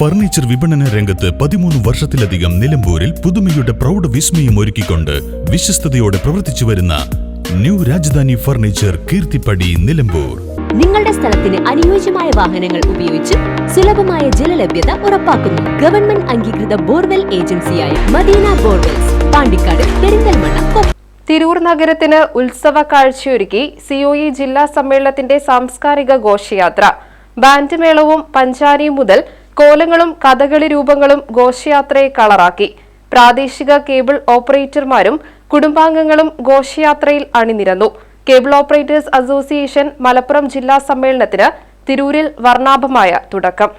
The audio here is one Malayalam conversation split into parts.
ഫർണിച്ചർ വിപണന രംഗത്ത് പതിമൂന്ന് വർഷത്തിലധികം നിലമ്പൂരിൽ പുതുമയുടെ പ്രൗഢ വിസ്മയം ഒരുക്കിക്കൊണ്ട് വിശ്വസ്തയോടെ പ്രവർത്തിച്ചു വരുന്ന ന്യൂ രാജധാനി ഫർണിച്ചർ കീർത്തിപ്പടി നിലമ്പൂർ. നിങ്ങളുടെ സ്ഥലത്തിന് അനുയോജ്യമായ വാഹനങ്ങൾ ഉപയോഗിച്ച് സുലഭമായ ജലലഭ്യത ഉറപ്പാക്കുന്നു. ഗവൺമെന്റ് അംഗീകൃത ബോർവെൽ ഏജൻസിയായ മദീന ബോർവെൽസ് പാണ്ടിക്കാട് പെരിന്തൽമണ്ണ തിരൂർ നഗരത്തിന് ഉത്സവ കാഴ്ചയൊരുക്കി സിഒഇ ജില്ലാ സമ്മേളനത്തിന്റെ സാംസ്കാരിക ഘോഷയാത്ര. ബാൻഡ് മേളവും പഞ്ചാരിയും മുതൽ കോലങ്ങളും കഥകളി രൂപങ്ങളും ഘോഷയാത്രയെ കളറാക്കി. പ്രാദേശിക കേബിൾ ഓപ്പറേറ്റർമാരും കുടുംബാംഗങ്ങളും ഘോഷയാത്രയിൽ അണിനിരന്നു. കേബിൾ ഓപ്പറേറ്റേഴ്സ് അസോസിയേഷൻ മലപ്പുറം ജില്ലാ സമ്മേളനത്തിന് തിരൂരിൽ വർണാഭമായ തുടക്കം.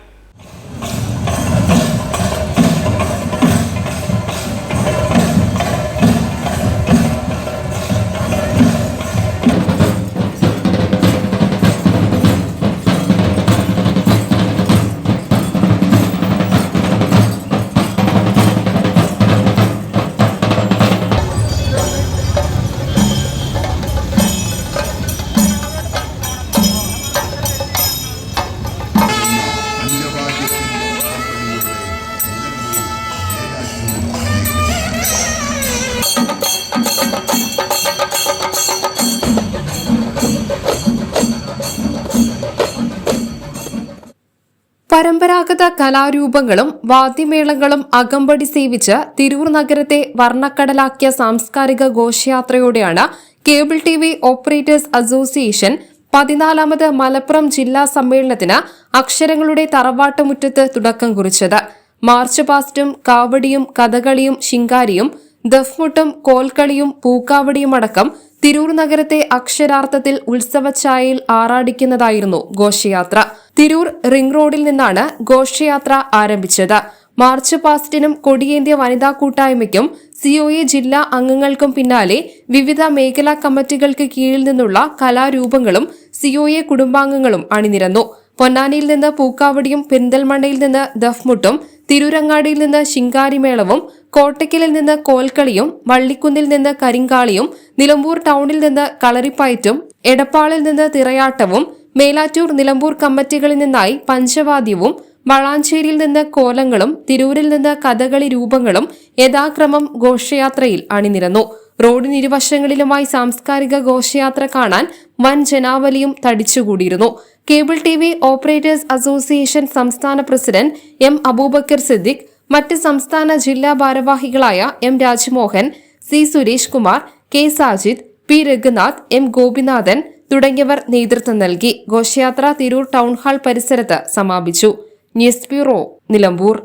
പരമ്പരാഗത കലാരൂപങ്ങളും വാദ്യമേളങ്ങളും അകമ്പടി സേവിച്ച് തിരൂർ നഗരത്തെ വർണക്കടലാക്കിയ സാംസ്കാരിക ഘോഷയാത്രയോടെയാണ് cable T V operators association പതിനാലാമത് Malappuram ജില്ലാ സമ്മേളനത്തിന് അക്ഷരങ്ങളുടെ തറവാട്ടുമുറ്റത്ത് തുടക്കം കുറിച്ചത്. മാർച്ച് പാസ്റ്റും കാവടിയും കഥകളിയും ശിങ്കാരിയും ദഫ്മുട്ടും കോൽക്കളിയും പൂക്കാവടിയും അടക്കം തിരൂർ നഗരത്തെ അക്ഷരാർത്ഥത്തിൽ ഉത്സവഛായയിൽ ആറാടിക്കുന്നതായിരുന്നു ഘോഷയാത്ര. തിരൂർ റിംഗ് റോഡിൽ നിന്നാണ് ഘോഷയാത്ര ആരംഭിച്ചത്. മാർച്ച് പാസ്റ്റിനും കൊടിയേന്ത്യ വനിതാ കൂട്ടായ്മയ്ക്കും സിഒഎ ജില്ലാ അംഗങ്ങൾക്കും പിന്നാലെ വിവിധ മേഖലാ കമ്മിറ്റികൾക്ക് കീഴിൽ നിന്നുള്ള കലാരൂപങ്ങളും സിഒഎ കുടുംബാംഗങ്ങളും അണിനിരന്നു. പൊന്നാനിയിൽ നിന്ന് പൂക്കാവടിയും പെരിന്തൽമണ്ണയിൽ നിന്ന് ദഫ്മുട്ടും തിരൂരങ്ങാടിയിൽ നിന്ന് ശിങ്കാരിമേളവും കോട്ടയ്ക്കലിൽ നിന്ന് കോൽക്കളിയും വള്ളിക്കുന്നിൽ നിന്ന് കരിങ്കാളിയും നിലമ്പൂർ ടൗണിൽ നിന്ന് കളറിപ്പയറ്റും എടപ്പാളിൽ നിന്ന് തിറയാട്ടവും മേലാറ്റൂർ നിലമ്പൂർ കമ്മിറ്റികളിൽ നിന്നായി പഞ്ചവാദ്യവും വളാഞ്ചേരിയിൽ നിന്ന് കോലങ്ങളും തിരൂരിൽ നിന്ന് കഥകളി രൂപങ്ങളും യഥാക്രമം ഘോഷയാത്രയിൽ അണിനിരന്നു. റോഡിനിരുവശങ്ങളിലുമായി സാംസ്കാരിക ഘോഷയാത്ര കാണാൻ വൻ ജനാവലിയും തടിച്ചുകൂടിയിരുന്നു. Cable T V operators association സംസ്ഥാന പ്രസിഡന്റ് എം അബൂബക്കർ സിദ്ദിഖ് മറ്റ് സംസ്ഥാന ജില്ലാ ഭാരവാഹികളായ M Rajmohan C Suresh Kumar K Sajid P Raghunath M Gopinathan തുടങ്ങിയവർ നേതൃത്വം നൽകി ഘോഷയാത്ര തിരൂർ ടൗൺഹാൾ പരിസരത്ത് സമാപിച്ചു. News bureau Nilambur.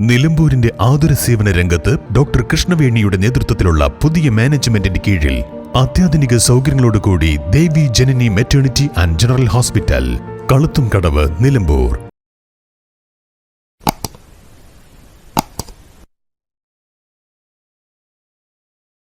നിലമ്പൂരിന്റെ ആതുര സേവന രംഗത്ത് ഡോക്ടർ കൃഷ്ണവേണിയുടെ നേതൃത്വത്തിലുള്ള പുതിയ മാനേജ്മെന്റിന്റെ കീഴിൽ അത്യാധുനിക സൗകര്യങ്ങളോടുകൂടി Devi Janani maternity and general hospital കളുത്തും Kadavu Nilambur.